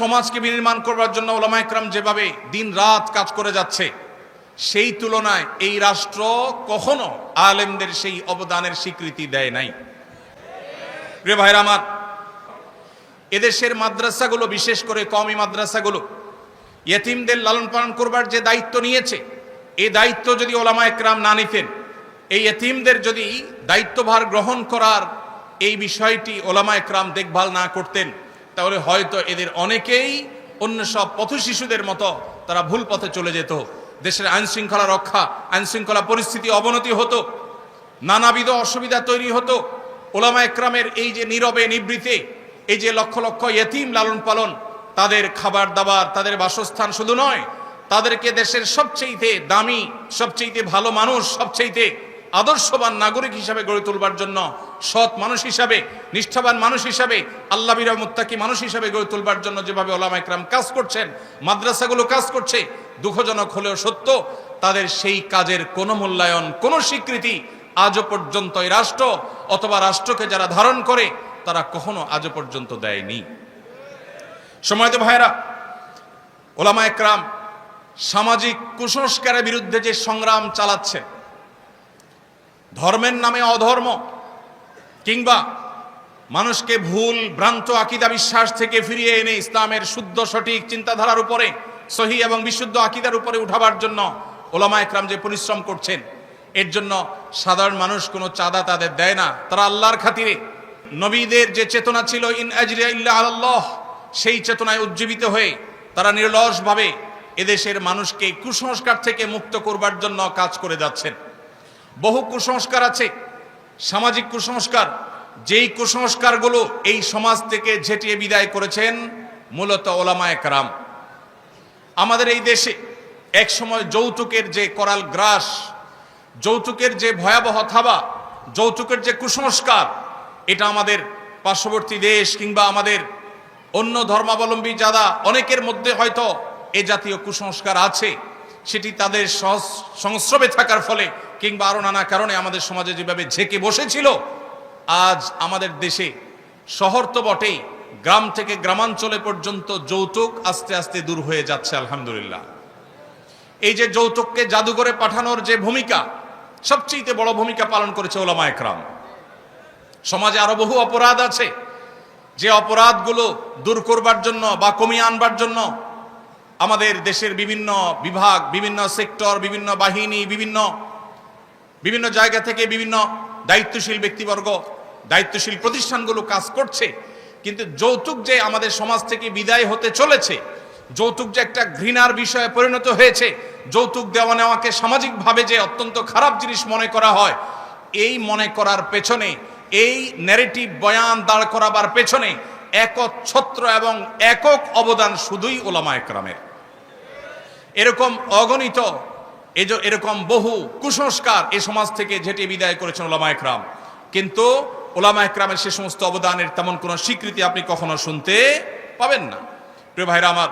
সমাজকে বিনির্মাণ করবার জন্য ওলামা একরাম যেভাবে দিন রাত কাজ করে যাচ্ছে, সেই তুলনায় এই রাষ্ট্র কখনো আলেমদের সেই অবদানের স্বীকৃতি দেয় নাই। ভাইরা আমার, এদেশের মাদ্রাসাগুলো, বিশেষ করে কমি মাদ্রাসাগুলো, ইয়েতিমদের লালন পালন করবার যে দায়িত্ব নিয়েছে এই দায়িত্ব যদি ওলামা একরাম না নিতেন, এই এতিমদের যদি দায়িত্বভার গ্রহণ করার এই বিষয়টি ওলামা একরাম দেখভাল না করতেন তাহলে হয়তো এদের অনেকেই অন্য সব পথ শিশুদের মতো তারা ভুল পথে চলে যেত। দেশের আইন শৃঙ্খলা রক্ষা আইন শৃঙ্খলা পরিস্থিতি অবনতি হতো, নানাবিধ অসুবিধা তৈরি হতো। ওলামা একরামের এই যে নীরবে নিবৃতে, এই যে লক্ষ লক্ষ ইয়েতিম লালন পালন, তাদের খাবার দাবার, তাদের বাসস্থান শুধু নয়, তাদেরকে দেশের সবচেয়েতে দামি, সবচেয়েতে ভালো মানুষ, সবচেয়েতে আদর্শবান নাগরিক হিসাবে গড়ে তুলবার জন্য, সৎ মানুষ হিসাবে, নিষ্ঠাবান মানুষ হিসাবে আল্লাহ বিরা মুত্তাকি মানুষ হিসাবে গড়ে তুলবার জন্য যেভাবে ওলামা একরাম কাজ করছেন, মাদ্রাসাগুলো কাজ করছে, দুঃখজনক হলেও সত্য, তাদের সেই কাজের কোনো মূল্যায়ন, কোনো স্বীকৃতি আজও পর্যন্ত এই রাষ্ট্র, অথবা রাষ্ট্রকে যারা ধারণ করে, তারা কখনো আজও পর্যন্ত দেয়নি। সময়ত ভাইরা ওলামা একরাম সামাজিক কুসংস্কারের বিরুদ্ধে যে সংগ্রাম চালাচ্ছে ধর্মের নামে অধর্ম, কিংবা মানুষকে ভুল, ভ্রান্ত আকিদা বিশ্বাস থেকে ফিরিয়ে এনে ইসলামের শুদ্ধ, সঠিক চিন্তাধারার উপরে, সহি এবং বিশুদ্ধ আকিদার উপরে উঠাবার জন্য ওলামা একরাম যে পরিশ্রম করছেন, এর জন্য সাধারণ মানুষ কোনো চাঁদা তাদের দেয় না। তারা আল্লাহর খাতিরে নবীদের যে চেতনা ছিল, ইন আজরিয়া আল্লাহ সেই চেতনায় উজ্জীবিত হয়ে তারা নির্লসভাবে এদেশের মানুষকে কুসংস্কার থেকে মুক্ত করবার জন্য কাজ করে যাচ্ছেন। বহু কুসংস্কার আছে, সামাজিক কুসংস্কার। যেই কুসংস্কারগুলো এই সমাজ থেকে ঝেঁটিয়ে বিদায় করেছেন মূলত ওলামা একরাম। আমাদের এই দেশে এক সময় যৌতুকের যে করাল গ্রাস, যৌতুকের যে ভয়াবহ থাবা, যৌতুকের যে কুসংস্কার, এটা আমাদের পার্শ্ববর্তী দেশ কিংবা আমাদের অন্য ধর্মাবলম্বী যারা, অনেকের মধ্যে হয়তো এ জাতীয় কুসংস্কার আছে, সেটি তাদের সংস্রবে থাকার ফলে কিংবা আরও নানা কারণে আমাদের সমাজে যেভাবে ঝেঁকে বসেছিল, আজ আমাদের দেশে শহর তো বটেই, গ্রাম থেকে গ্রামাঞ্চলে পর্যন্ত যৌতুক আস্তে আস্তে দূর হয়ে যাচ্ছে, আলহামদুলিল্লাহ। এই যে যৌতুককে জাদুঘরে পাঠানোর যে ভূমিকা সবচেয়ে বড় ভূমিকা পালন করেছে ওলামা একরাম। সমাজে আরও বহু অপরাধ আছে, যে অপরাধগুলো দূর করবার জন্য বা কমিয়ে আনবার জন্য আমাদের দেশের বিভিন্ন বিভাগ, বিভিন্ন সেক্টর, বিভিন্ন বাহিনী, বিভিন্ন বিভিন্ন জায়গা থেকে বিভিন্ন দায়িত্বশীল ব্যক্তিবর্গ, দায়িত্বশীল প্রতিষ্ঠানগুলো কাজ করছে। কিন্তু যৌতুক যে আমাদের সমাজ থেকে বিদায় হতে চলেছে, যৌতুক যে একটা ঘৃণার বিষয়ে পরিণত হয়েছে, যৌতুক দেওয়া নেওয়াকে সামাজিকভাবে যে অত্যন্ত খারাপ জিনিস মনে করা হয়, এই মনে করার পেছনে, এই ন্যারেটিভ বয়ান দাঁড় করাবার পেছনে একচ্ছত্র এবং একক অবদান শুধুই ওলামা একরামের। এরকম অগণিত এই এরকম বহু কুসংস্কার এই সমাজ থেকে ঝেঁটে বিদায় করেছেন ওলামা একরাম। কিন্তু ওলামা একরামের সে সমস্ত অবদানের তেমন কোনো স্বীকৃতি আপনি কখনো শুনতে পাবেন না। প্রিয় ভাইরা আমার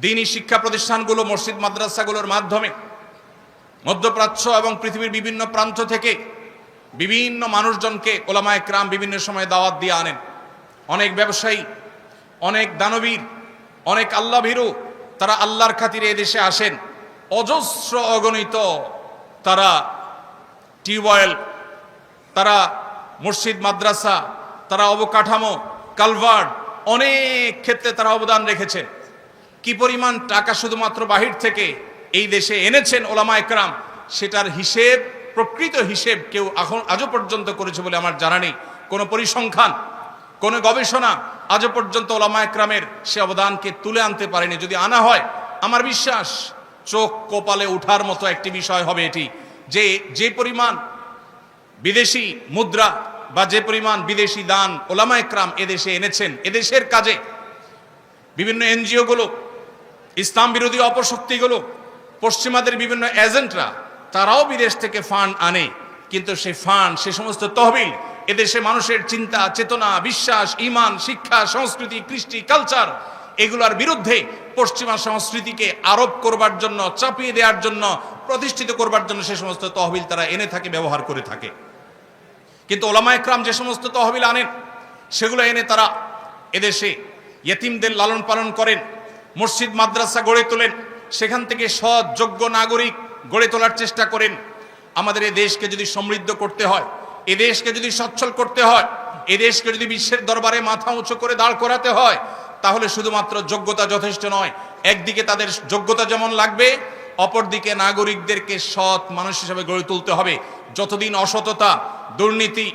দিনই শিক্ষা প্রতিষ্ঠানগুলো, মসজিদ, মাদ্রাসাগুলোর মাধ্যমে মধ্যপ্রাচ্য এবং পৃথিবীর বিভিন্ন প্রান্ত থেকে বিভিন্ন মানুষজনকে ওলামা একরাম বিভিন্ন সময় দাওয়াত দিয়ে আনেন। অনেক ব্যবসায়ী, অনেক দানবীর, অনেক আল্লাহ ভীরু তারা আল্লাহর খাতিরে এদেশে আসেন। অজস্র অগণিত তারা টিউবওয়েল তারা মসজিদ, মাদ্রাসা, তারা অবকাঠামো, কালভার্ট, অনেক ক্ষেত্রে তারা অবদান রেখেছেন কি পরিমাণ টাকা শুধুমাত্র বাহির থেকে এই দেশে এনেছেন ওলামা একরাম, সেটার হিসেব, প্রকৃত হিসেব কেউ এখন আজও পর্যন্ত করেছে বলে আমার জানা নেই। কোনো পরিসংখ্যান, কোনো গবেষণা আজও পর্যন্ত ওলামা একরামের সে অবদানকে তুলে আনতে পারেনি। যদি আনা হয়, আমার বিশ্বাস চোখ কপালে উঠার মতো একটি বিষয় হবে এটি। যে যে পরিমাণ বিদেশি মুদ্রা বা যে পরিমাণ বিদেশি দান ওলামা একরাম এদেশে এনেছেন, এদেশের কাজে বিভিন্ন এনজিওগুলো, ইসলাম বিরোধী অপশক্তিগুলো, পশ্চিমাদের বিভিন্ন এজেন্টরা, তারাও বিদেশ থেকে ফান্ড আনে। কিন্তু সেই ফান্ড, সে সমস্ত তহবিল এদেশে মানুষের চিন্তা, চেতনা, বিশ্বাস ইমান শিক্ষা, সংস্কৃতি, কৃষ্টি, কালচার এগুলোর বিরুদ্ধে পশ্চিমা সংস্কৃতিকে আরোপ করবার জন্য, চাপিয়ে দেওয়ার জন্য, প্রতিষ্ঠিত করবার জন্য সে সমস্ত তহবিল তারা এনে থাকে, ব্যবহার করে থাকে। কিন্তু ওলামা একরাম যে সমস্ত তহবিল আনেন, সেগুলো এনে তারা এদেশে ইয়েতিমদের লালন পালন করেন, মসজিদ, মাদ্রাসা গড়ে তোলেন, সেখান থেকে সৎ যোগ্য নাগরিক গড়ে তোলার চেষ্টা করেন। আমাদের এ দেশকে যদি সমৃদ্ধ করতে হয়, এ দেশকে যদি সচ্ছল করতে হয়, এ দেশকে যদি বিশ্বের দরবারে মাথা উঁচু করে দাঁড় করাতে হয় তাহলে শুধুমাত্র যোগ্যতা যথেষ্ট নয়, একদিকে তাদের যোগ্যতা যেমন লাগবে, অপরদিকে নাগরিকদেরকে সৎ মানুষ হিসেবে গড়ে তুলতে হবে। যতদিন অসততা, দুর্নীতি,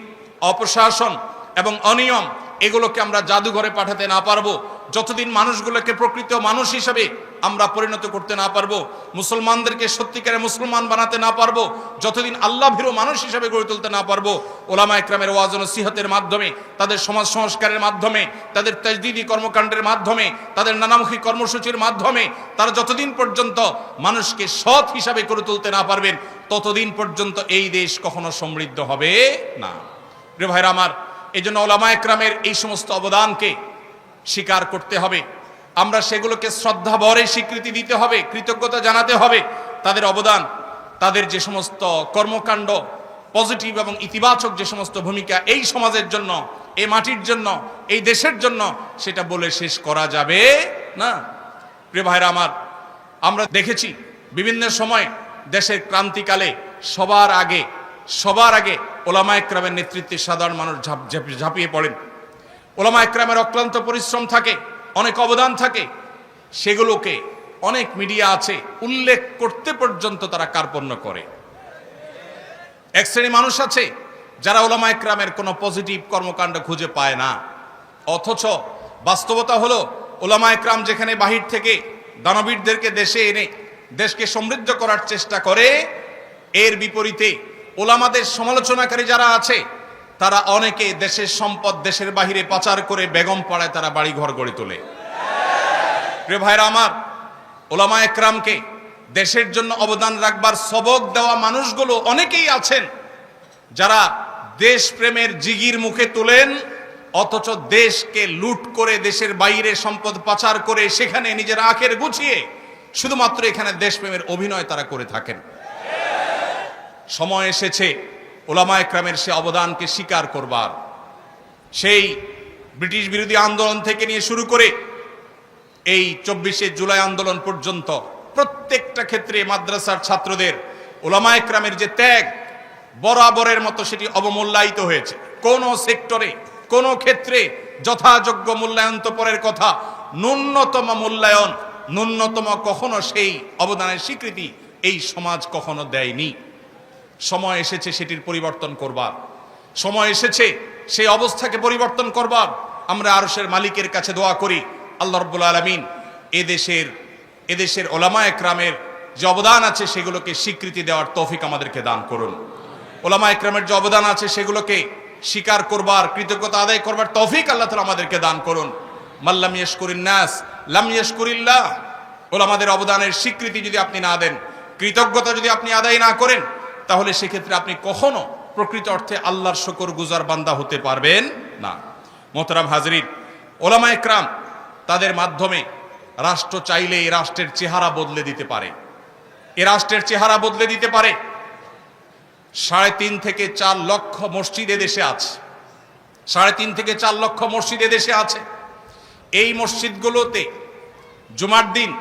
অপশাসন এবং অনিয়ম, এগুলোকে আমরা জাদুঘরে পাঠাতে না পারব যতদিন মানুষগুলোকে প্রকৃত মানুষ হিসেবে আমরা পরিণত করতে না পারব, মুসলমানদেরকে সত্যিকারে মুসলমান বানাতে না পারব, যতদিন আল্লাহ ভীরু মানুষ হিসেবে গড়ে তুলতে না পারব, ওলামা একরামের ওয়াজন সিহতের মাধ্যমে, তাদের সমাজ সংস্কারের মাধ্যমে, তাদের তেজদিদি কর্মকাণ্ডের মাধ্যমে, তাদের নানামুখী কর্মসূচির মাধ্যমে, তারা যতদিন পর্যন্ত মানুষকে সৎ হিসাবে করে তুলতে না পারবেন, ততদিন পর্যন্ত এই দেশ কখনো সমৃদ্ধ হবে না। প্রিয় ভাইরা আমার, এই জন্য ওলামা একরামের এই সমস্ত অবদানকে স্বীকার করতে হবে। আমরা সেগুলোকে শ্রদ্ধা ভরে স্বীকৃতি দিতে হবে, কৃতজ্ঞতা জানাতে হবে। তাদের অবদান, তাদের যে সমস্ত কর্মকাণ্ড, পজিটিভ এবং ইতিবাচক যে সমস্ত ভূমিকা এই সমাজের জন্য, এই মাটির জন্য, এই দেশের জন্য, সেটা বলে শেষ করা যাবে না। প্রিয় ভাইরা আমার, আমরা দেখেছি বিভিন্ন সময় দেশের ক্রান্তিকালে সবার আগে সবার আগে ওলামা একরামের নেতৃত্বে সাধারণ মানুষ ঝাঁপ- ঝাঁপ- ঝাঁপিয়ে পড়েন। ওলামা একরামের অক্লান্ত পরিশ্রম থাকে, অনেক অবদান থাকে, সেগুলোকে অনেক মিডিয়া আছে উল্লেখ করতে পর্যন্ত তারা কার্পণ্য করে। এক শ্রেণি মানুষ আছে যারা ওলামা একরামের কোনো পজিটিভ কর্মকাণ্ড খুঁজে পায় না। অথচ বাস্তবতা হলো ওলামা একরাম যেখানে বাহির থেকে দানবীরদেরকে দেশে এনে দেশকে সমৃদ্ধ করার চেষ্টা করে, এর বিপরীতে ওলামাদের সমালোচনাকারী যারা আছে তারা অনেকে দেশের সম্পদ, দেশের বাহিরে পাচার করে বেগম পাড়ায় তারা বাড়ি ঘর গড়ে তোলে। প্রিয় ভাইরা আমার, ওলামা একরামকে দেশের জন্য অবদান রাখবার সবক দেওয়া মানুষগুলো অনেকেই আছেন যারা দেশপ্রেমের জিগির মুখে তোলেন, অথচ দেশকে লুট করে, দেশের বাইরে সম্পদ পাচার করে, সেখানে নিজের আখের গুছিয়ে শুধুমাত্র এখানে দেশপ্রেমের অভিনয় তারা করে থাকেন। সময় এসেছে ওলামা একরামের সে অবদানকে স্বীকার করবার। সেই ব্রিটিশ বিরোধী আন্দোলন থেকে নিয়ে শুরু করে এই চব্বিশে জুলাই আন্দোলন পর্যন্ত প্রত্যেকটা ক্ষেত্রে মাদ্রাসার ছাত্রদের ওলামা একরামের যে ত্যাগ বরাবরের মতো সেটি অবমূল্যায়িত হয়েছে। কোন সেক্টরে, কোন ক্ষেত্রে যথাযোগ্য মূল্যায়ন তো পরের কথা, ন্যূনতম মূল্যায়ন, ন্যূনতম কখনো সেই অবদানের স্বীকৃতি এই সমাজ কখনো দেয়নি। সময় এসেছে সেটির পরিবর্তন করবার। সময় এসেছে সেই অবস্থাকে পরিবর্তন করবার। আমরা আরশের মালিকের কাছে দোয়া করি, আল্লাহ রব্বুল আলমিন এদেশের এদেশের ওলামা একরামের যে অবদান আছে সেগুলোকে স্বীকৃতি দেওয়ার তৌফিক আমাদেরকে দান করুন। ওলামা একরামের যে অবদান আছে সেগুলোকে স্বীকার করবার, কৃতজ্ঞতা আদায় করবার তৌফিক আল্লাহ তালা আমাদেরকে দান করুন। মাল্লাম ইয়শকুরিন নাস, লাম ইয়শকুরিল্লাহ। ওলামাদের অবদানের স্বীকৃতি যদি আপনি না দেন, কৃতজ্ঞতা যদি আপনি আদায় না করেন তাহলে সেক্ষেত্রে আপনি কখনো প্রকৃত অর্থে আল্লাহর শকর গুজার বান্দা হতে পারবেন না। মোহতারাম হাজরিন, ওলামা একরাম তাদের মাধ্যমে রাষ্ট্র চাইলে এই রাষ্ট্রের চেহারা বদলে দিতে পারে। এ রাষ্ট্রের চেহারা বদলে দিতে পারে। সাড়ে তিন থেকে চার লক্ষ মসজিদ দেশে আছে। সাড়ে তিন থেকে চার লক্ষ মসজিদ দেশে আছে। এই মসজিদগুলোতে জুমার দিন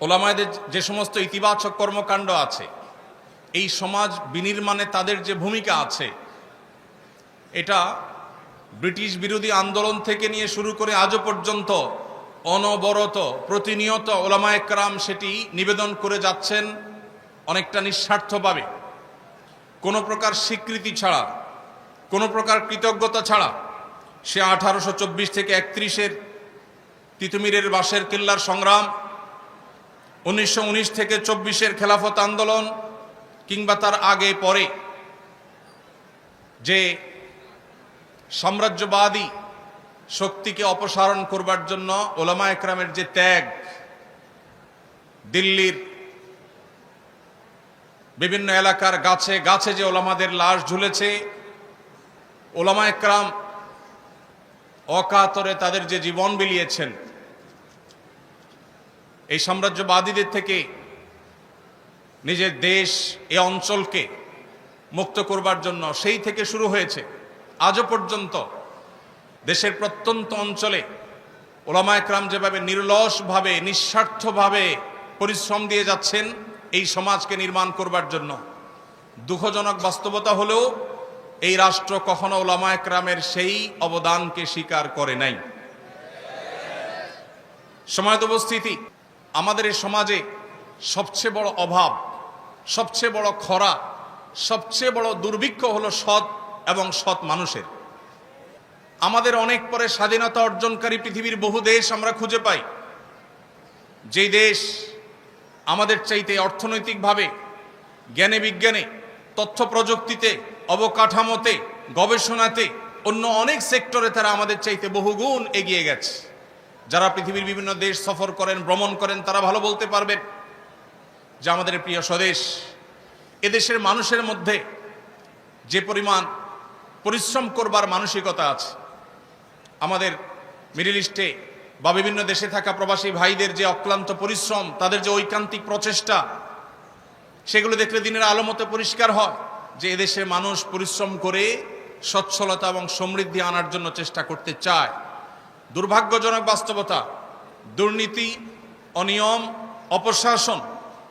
ওলামায়দের যে সমস্ত ইতিবাচক কর্মকাণ্ড আছে এই সমাজ বিনির্মাণে তাদের যে ভূমিকা আছে, এটা ব্রিটিশ বিরোধী আন্দোলন থেকে নিয়ে শুরু করে আজও পর্যন্ত অনবরত প্রতিনিয়ত ওলামা একরাম সেটি নিবেদন করে যাচ্ছেন অনেকটা নিঃস্বার্থভাবে। কোনো প্রকার স্বীকৃতি ছাড়া, কোনো প্রকার কৃতজ্ঞতা ছাড়া সে আঠারোশো চব্বিশ থেকে একত্রিশের তিতুমিরের বাসের কিল্লার সংগ্রাম, উনিশশো উনিশ থেকে চব্বিশের খেলাফত আন্দোলন কিংবা তার আগে পরে যে সাম্রাজ্যবাদী শক্তিকে অপসারণ করবার জন্য ওলামা একরামের যে ত্যাগ, দিল্লির বিভিন্ন এলাকার গাছে গাছে যে ওলামাদের লাশ ঝুলেছে, ওলামা একরাম অকাতরে তাদের যে জীবন বিলিয়েছেন, এই সাম্রাজ্যবাদীদের থেকে নিজের দেশ এ অঞ্চলকে মুক্ত করবার জন্য সেই থেকে শুরু হয়েছে। আজও পর্যন্ত দেশের প্রত্যন্ত অঞ্চলে ওলামা একরাম যেভাবে নির্লসভাবে, নিঃস্বার্থভাবে পরিশ্রম দিয়ে যাচ্ছেন, এই সমাজকে নির্মাণ করবার জন্য। দুঃখজনক বাস্তবতা হলেও এই রাষ্ট্র কখনো ওলামা একরামের সেই অবদানকে স্বীকার করে নাই। সময়ত উপস্থিতি। আমাদের এই সমাজে সবচেয়ে বড় অভাব সবচেয়ে বড় খরা, সবচেয়ে বড় দুর্ভিক্ষ হলো সৎ এবং সৎ মানুষের। আমাদের অনেক পরে স্বাধীনতা অর্জনকারী পৃথিবীর বহু দেশ আমরা খুঁজে পাই। যেই দেশ আমাদের চাইতে অর্থনৈতিকভাবে, জ্ঞানে বিজ্ঞানে, তথ্য প্রযুক্তিতে, অবকাঠামোতে, গবেষণাতে অন্য অনেক সেক্টরে তারা আমাদের চাইতে বহুগুণ এগিয়ে গেছে। যারা পৃথিবীর বিভিন্ন দেশ সফর করেন, ভ্রমণ করেন, তারা ভালো বলতে পারবেন। যে আমাদের প্রিয় স্বদেশ, এদেশের মানুষের মধ্যে যে পরিমাণ পরিশ্রম করবার মানসিকতা আছে, আমাদের মিডিল ইস্টে বা বিভিন্ন দেশে থাকা প্রবাসী ভাইদের যে অক্লান্ত পরিশ্রম, তাদের যে ঐকান্তিক প্রচেষ্টা, সেগুলো দেখলে দিনের আলো মতো পরিষ্কার হয় যে এদেশে মানুষ পরিশ্রম করে সচ্ছলতা এবং সমৃদ্ধি আনার জন্য চেষ্টা করতে চায়। দুর্ভাগ্যজনক বাস্তবতা, দুর্নীতি, অনিয়ম, অপশাসন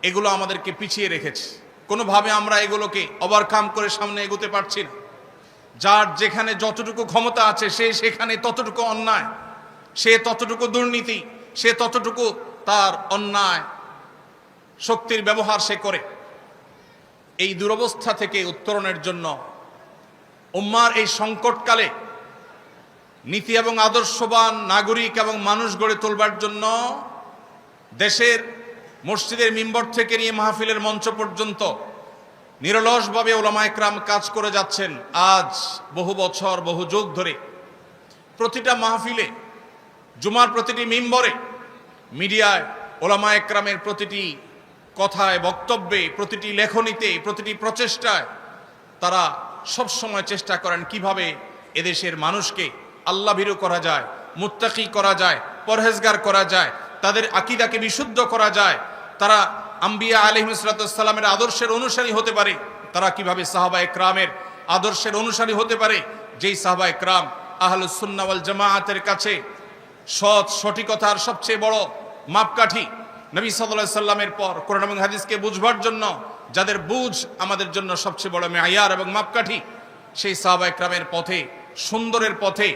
এগুলো আমাদেরকে পিছিয়ে রেখেছে। কোনোভাবে আমরা এগুলোকে ওভারকাম করে সামনে এগোতে পারছি না। যার যেখানে যতটুকু ক্ষমতা আছে, সে সেখানে ততটুকু অন্যায়, সে ততটুকু দুর্নীতি, সে ততটুকু তার অন্যায় শক্তির ব্যবহার সে করে। এই দুরবস্থা থেকে উত্তরণের জন্য উম্মার এই সংকটকালে নীতি এবং আদর্শবান নাগরিক এবং মানুষ গড়ে তোলবার জন্য দেশের মসজিদের মিম্বর থেকে নিয়ে মাহফিলের মঞ্চ পর্যন্ত নিরলসভাবে ওলামা একরাম কাজ করে যাচ্ছেন আজ বহু বছর, বহু যুগ ধরে। প্রতিটা মাহফিলে, জুমার প্রতিটি মিম্বরে, মিডিয়ায় ওলামা একরামের প্রতিটি কথায়, বক্তব্যে, প্রতিটি লেখনীতে, প্রতিটি প্রচেষ্টায় তারা সব সময় চেষ্টা করেন কীভাবে এদেশের মানুষকে আল্লাহ ভীরু করা যায়, মুত্তাকি করা যায়, পরহেজগার করা যায় তাদের আকিদাকে বিশুদ্ধ করা যায়, তারা আম্বিয়া আলহিমসালামের আদর্শের অনুসারী হতে পারে। তারা কীভাবে সাহাবা একরামের আদর্শের অনুসারী হতে পারে? যেই সাহাবা একরাম আহলুসুন্নাওয়াল জামায়াতের কাছে সৎ, সঠিকতার সবচেয়ে বড় মাপকাঠি নবী সাল্লাহ সাল্লামের পর কোরআন এবং হাদিসকে বুঝবার জন্য, যাদের বুঝ আমাদের জন্য সবচেয়ে বড় মেয়ার এবং মাপকাঠি, সেই সাহাবা একরামের পথে, সুন্দরের পথে,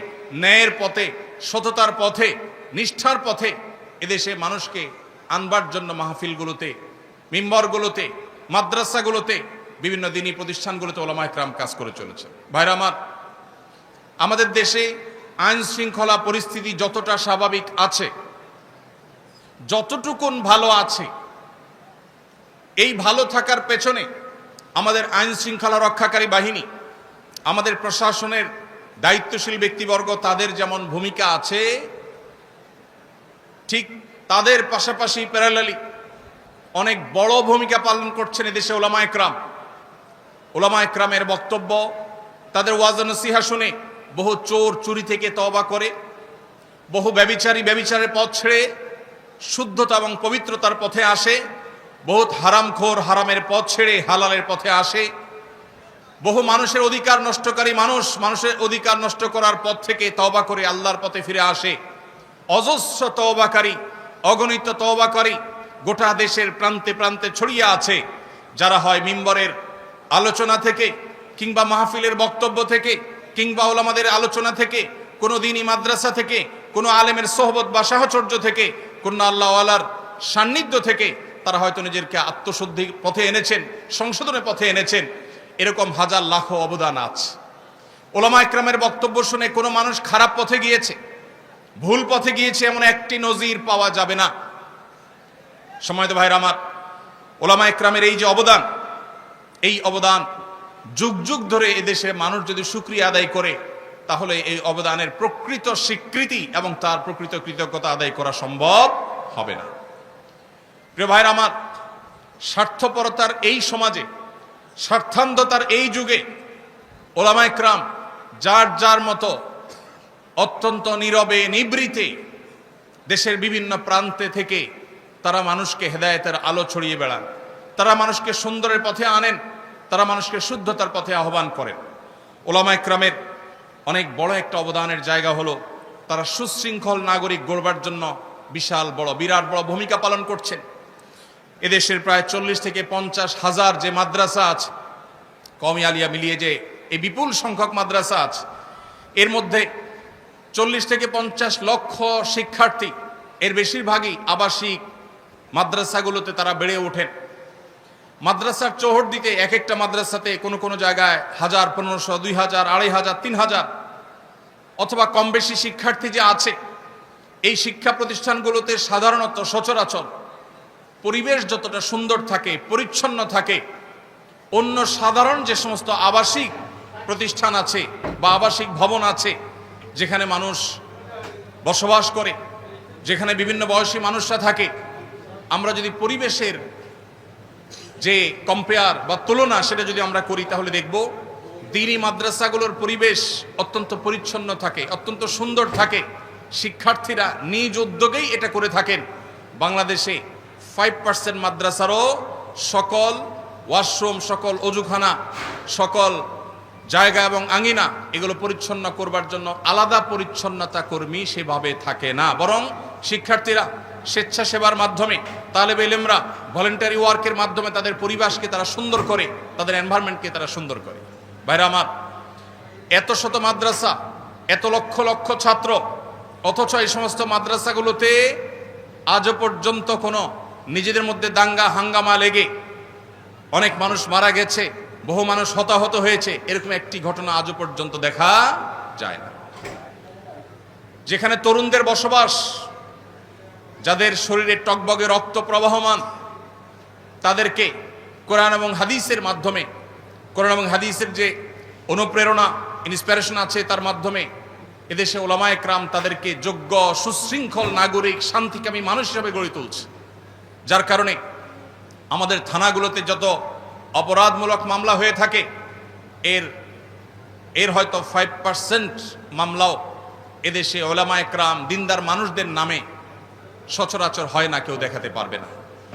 ন্যায়ের পথে, সততার পথে, নিষ্ঠার পথে এদেশে মানুষকে আনবার জন্য মাহফিলগুলোতে, মিম্বরগুলোতে, মাদ্রাসাগুলোতে, বিভিন্ন দিনই প্রতিষ্ঠানগুলোতে ওলামা একরাম কাজ করে চলেছে ভাইরা আমার, আমাদের দেশে আইন শৃঙ্খলা পরিস্থিতি যতটা স্বাভাবিক আছে, যতটুকুন ভালো আছে, এই ভালো থাকার পেছনে আমাদের আইন শৃঙ্খলা রক্ষাকারী বাহিনী, আমাদের প্রশাসনের দায়িত্বশীল ব্যক্তিবর্গ, তাদের যেমন ভূমিকা আছে ঠিক তাদের পাশাপাশি প্যারালালি অনেক বড় ভূমিকা পালন করছেন এদেশে ওলামা একরাম। ওলামা একরামের বক্তব্য, তাদের ওয়াজন সিহা শুনে বহু চোর চুরি থেকে তবা করে, বহু ব্যবিচারী ব্যবিচারের পথ ছেড়ে শুদ্ধতা এবং পবিত্রতার পথে আসে, বহুত হারামখোর হারামের পথ ছেড়ে হালালের পথে আসে। বহু মানুষের অধিকার নষ্টকারী মানুষ মানুষের অধিকার নষ্ট করার পথ থেকে তওবা করে আল্লাহর পথে ফিরে আসে। অজস্র তওবাকারী, অগণিত তওবাকারী গোটা দেশের প্রান্তে প্রান্তে ছড়িয়ে আছে, যারা হয় মিম্বরের আলোচনা থেকে কিংবা মাহফিলের বক্তব্য থেকে কিংবা ওলামাদের আলোচনা থেকে, কোনো দিনই মাদ্রাসা থেকে, কোনো আলেমের সোহবত বা সাহচর্য থেকে, কোনো আল্লাহওয়ালার সান্নিধ্য থেকে তারা হয়তো নিজেরকে আত্মশুদ্ধি পথে এনেছেন, সংশোধনের পথে এনেছেন। এরকম হাজার লাখো অবদান আছে। ওলামা একরামের বক্তব্য শুনে কোনো মানুষ খারাপ পথে গিয়েছে। ভুল পথে গিয়েছে এমন একটি নজির পাওয়া যাবে না। সময় তো ভাইরা আমার, ওলামা একরামের এই যে অবদান, এই অবদান যুগ যুগ ধরে এদেশে মানুষ যদি সুক্রিয়া আদায় করে, তাহলে এই অবদানের প্রকৃত স্বীকৃতি এবং তার প্রকৃত কৃতজ্ঞতা আদায় করা সম্ভব হবে না। প্রিয় ভাইরা আমার, স্বার্থপরতার এই সমাজে, স্বার্থান্ধতার এই যুগে ওলামা একরাম যার যার মতো অত্যন্ত নীরবে, নিবৃতে দেশের বিভিন্ন প্রান্তে থেকে তারা মানুষকে হেদায়েতের আলো ছড়িয়ে বেড়ান। তারা মানুষকে সুন্দরের পথে আনেন, তারা মানুষকে শুদ্ধতার পথে আহ্বান করেন। ওলামা একরামের অনেক বড় একটা অবদানের জায়গা হলো, তারা সুশৃঙ্খল নাগরিক গড়বার জন্য বিশাল বড়, বিরাট বড় ভূমিকা পালন করছেন। এদেশের প্রায় চল্লিশ থেকে পঞ্চাশ হাজার যে মাদ্রাসা আছে কমি আলিয়া মিলিয়ে যে এই বিপুল সংখ্যক মাদ্রাসা আছে, এর মধ্যে চল্লিশ থেকে পঞ্চাশ লক্ষ শিক্ষার্থী, এর বেশিরভাগই আবাসিক মাদ্রাসাগুলোতে তারা বেড়ে ওঠেন। মাদ্রাসার চৌহট দিতে এক একটা মাদ্রাসাতে কোনো কোনো জায়গায় হাজার, পনেরোশো, দুই হাজার, আড়াই হাজার, তিন হাজার অথবা কম বেশি শিক্ষার্থী যে আছে, এই শিক্ষা প্রতিষ্ঠানগুলোতে সাধারণত সচরাচর পরিবেশ যতটা সুন্দর থাকে, পরিচ্ছন্ন থাকে, অন্য সাধারণ যে সমস্ত আবাসিক প্রতিষ্ঠান আছে বা আবাসিক ভবন আছে যেখানে মানুষ বসবাস করে, যেখানে বিভিন্ন বয়সী মানুষরা থাকে, আমরা যদি পরিবেশের যে কম্পেয়ার বা তুলনা সেটা যদি আমরা করি, তাহলে দেখব দিনী মাদ্রাসাগুলোর পরিবেশ অত্যন্ত পরিচ্ছন্ন থাকে, অত্যন্ত সুন্দর থাকে। শিক্ষার্থীরা নিজ উদ্যোগেই এটা করে থাকেন। বাংলাদেশে ফাইভ পার্সেন্ট মাদ্রাসারও সকল ওয়াশরুম সকল অজুখানা, সকল জায়গা এবং আঙিনা এগুলো পরিচ্ছন্ন করবার জন্য আলাদা পরিচ্ছন্নতা কর্মী সেভাবে থাকে না। বরং শিক্ষার্থীরা স্বেচ্ছাসেবার মাধ্যমে তালেব এলেমরা ভলেন্টারি ওয়ার্কের মাধ্যমে তাদের পরিবেশকে তারা সুন্দর করে, তাদের এনভায়রনমেন্টকে তারা সুন্দর করে। বাইরে আমার, এত শত মাদ্রাসা, এত লক্ষ লক্ষ ছাত্র, অথচ এই সমস্ত মাদ্রাসাগুলোতে আজও পর্যন্ত কোনো নিজেদের মধ্যে দাঙ্গা, হাঙ্গামা লেগে অনেক মানুষ মারা গেছে। বহু মানুষ হতাহত হয়েছে। এরকম একটি ঘটনা আজও পর্যন্ত দেখা যায় না। যেখানে তরুণদের বসবাস, যাদের শরীরে টকবগে রক্ত প্রবাহমান, তাদেরকে কোরআন এবং হাদিসের মাধ্যমে, কোরআন এবং হাদিসের যে অনুপ্রেরণা ইন্সপিরেশন আছে তার মাধ্যমে এদেশে ওলামায় ক্রাম তাদেরকে যোগ্য, সুশৃঙ্খল, নাগরিক, শান্তিকামী মানুষ হিসাবে গড়ে তুলছে। যার কারণে আমাদের থানাগুলোতে যত অপরাধমূলক মামলা হয়ে থাকে, এর এর হয়তো ফাইভ পার্সেন্ট মামলাও এদেশে ওলামা একরাম, দিনদার মানুষদের নামে সচরাচর হয় না, কেউ দেখাতে পারবে না।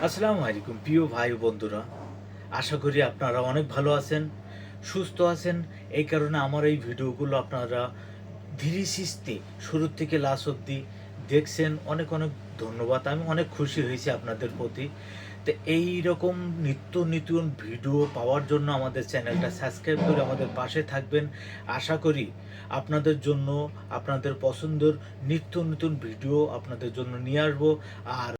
আসসালামু আলাইকুম, প্রিয় ভাই বন্ধুরা। আশা করি আপনারা অনেক ভালো আছেন, সুস্থ আছেন। এই কারণে আমার এই ভিডিওগুলো আপনারা ধীরে সিস্তে শুরু থেকে লাস্ট অবধি দেখছেন। অনেক অনেক ধন্যবাদ। আমি অনেক খুশি হয়েছি আপনাদের প্রতি। তো এই রকম নিত্য নতুন ভিডিও পাওয়ার জন্য আমাদের চ্যানেলটা সাবস্ক্রাইব করে আমাদের পাশে থাকবেন। আশা করি আপনাদের জন্য, আপনাদের পছন্দের নিত্য নতুন ভিডিও আপনাদের জন্য নিয়ে আসব। আর